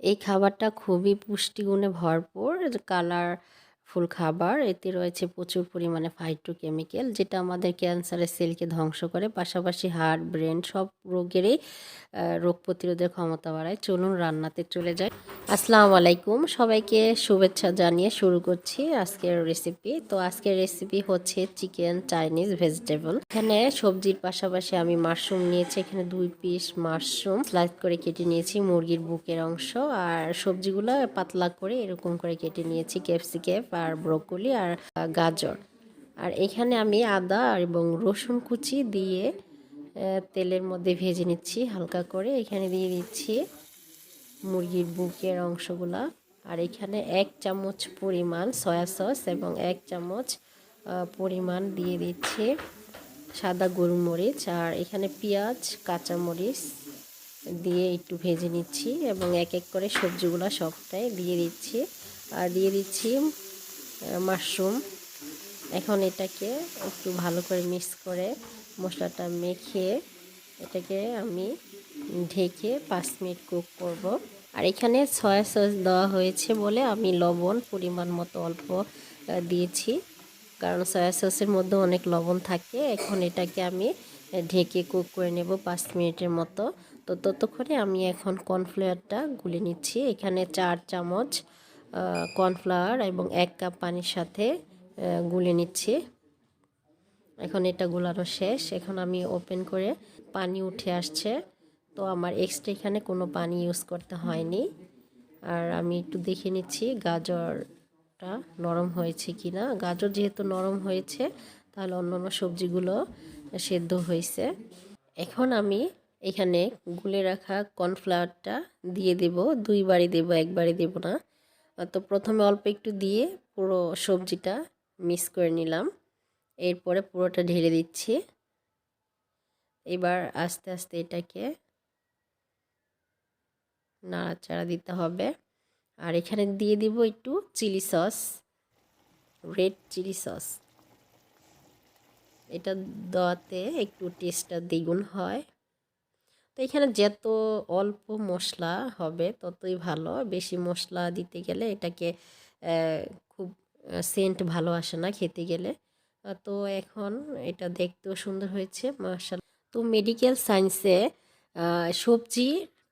এই খাবারটা খুবই পুষ্টিগুণে ভরপুর কালার ফুল খাবার, এতে রয়েছে প্রচুর পরিমাণে ফাইটোকেমিক্যাল যেটা আমাদের ক্যান্সারের সেলকে ধ্বংস করে। পাশাপাশি হার্ট ব্রেন সব রোগেরই রোগ প্রতিরোধের ক্ষমতা বাড়ায়। চলুন রান্নাতে চলে যাই। আসসালামু আলাইকুম। সবাইকে শুভেচ্ছা জানিয়ে শুরু করছি আজকের রেসিপি তো আজকের রেসিপি হচ্ছে চিকেন চাইনিজ ভেজিটেবল এখানে সবজির পাশাপাশি আমি মাশরুম নিয়েছি। এখানে দুই পিস মাশরুম স্লাইস করে কেটে নিয়েছি, মুরগির বুকের অংশ। আর সবজিগুলো পাতলা করে এরকম করে কেটে নিয়েছি ক্যাপসিকেপ আর ব্রোকলি আর গাজর। আর এখানে আমি আদা এবং রসুন কুচি দিয়ে তেলের মধ্যে ভেজে নিচ্ছি হালকা করে। এখানে দিয়ে দিচ্ছি মুরগির বুকের অংশগুলা। আর এখানে এক চামচ পরিমাণ সয়া সস এবং এক চামচ পরিমাণ দিয়ে দিচ্ছি সাদা গোলমরিচ। আর এখানে পেঁয়াজ, কাঁচামরিচ দিয়ে একটু ভেজে নিচ্ছি এবং এক এক করে সবজিগুলো সবটাই দিয়ে দিচ্ছি। আর দিয়ে দিচ্ছি মাশরুম। এখন এটাকে একটু ভালো করে মিক্স করে মশলাটা মেখে এটাকে আমি ঢেকে পাঁচ মিনিট কুক করব। আর এখানে সয়া সস দেওয়া হয়েছে বলে আমি লবণ পরিমাণ মতো অল্প দিয়েছি। কারণ সয়া সসের মধ্যে অনেক লবণ থাকে। এখন এটাকে আমি ঢেকে কুক করে নেব পাঁচ মিনিটের মতো। তো ততক্ষণে আমি এখন কর্নফ্লাওয়ারটা গুলে নিচ্ছি। এখানে চার চামচ কর্নফ্লাওয়ার এবং এক কাপ পানির সাথে গুলে নিচ্ছি। এখন এটা গোলানো শেষ। এখন আমি ওপেন করে পানি উঠে আসছে। তো আমার এক্সট্রা এখানে কোনো পানি ইউজ করতে হয়নি। আর আমি একটু দেখে নিচ্ছি গাজরটা নরম হয়েছে কি না গাজর যেহেতু নরম হয়েছে, তাহলে অন্যান্য সবজিগুলো সেদ্ধ হয়েছে। এখন আমি এখানে গুলে রাখা কর্নফ্লাওয়ারটা দিয়ে দেব। দুইবারই দেব, একবারই দেব না। তো প্রথমে অল্প একটু দিয়ে পুরো সবজিটা মিক্স করে নিলাম। এরপরে পুরোটা ঢেলে দিচ্ছি। এবার আস্তে আস্তে এটাকে নাড়াচাড়া দিতে হবে। আর এখানে দিয়ে দিব একটু chilli sauce, red chilli sauce. এটা দেওয়াতে একটু টেস্টটা দ্বিগুণ হয়। তো এখানে যত অল্প মশলা হবে ততই ভালো। বেশি মশলা দিতে গেলে এটাকে খুব সেন্ট ভালো আসে না খেতে গেলে। তো এখন এটা দেখতেও সুন্দর হয়েছে মার্শাল তো মেডিকেল সায়েন্সে সবজি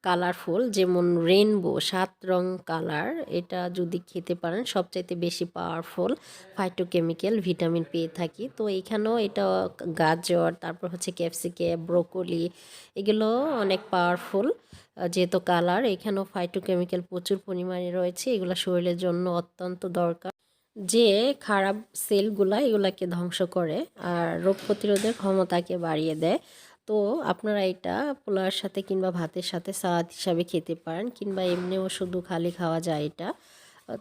কালারফুল, যেমন রেনবো সাত রং কালার। এটা যদি খেতে পারেন, সবচাইতে বেশি পাওয়ারফুল ফাইটোকেমিক্যাল ভিটামিন পেয়ে থাকি। তো এখানেও এটা গাজর, তারপর হচ্ছে ক্যাপসিকে ব্রোকলি, এগুলো অনেক পাওয়ারফুল। যেহেতু কালার, এখানেও ফাইটোকেমিক্যাল প্রচুর পরিমাণে রয়েছে। এগুলো শরীরের জন্য অত্যন্ত দরকার। যে খারাপ সেলগুলা এগুলাকে ধ্বংস করে আর রোগ প্রতিরোধের ক্ষমতাকে বাড়িয়ে দেয়। তো আপনারা এটা পোলার সাথে কিংবা ভাতের সাথে সালাদ হিসাবে খেতে পারেন কিংবা এমনিও শুধু খালি খাওয়া যায় এটা।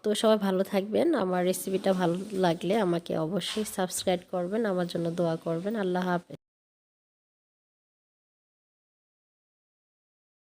তো সবাই ভালো থাকবেন। আমার রেসিপিটা ভালো লাগলে আমাকে অবশ্যই সাবস্ক্রাইব করবেন। আমার জন্য দোয়া করবেন। আল্লাহ হাফেজ।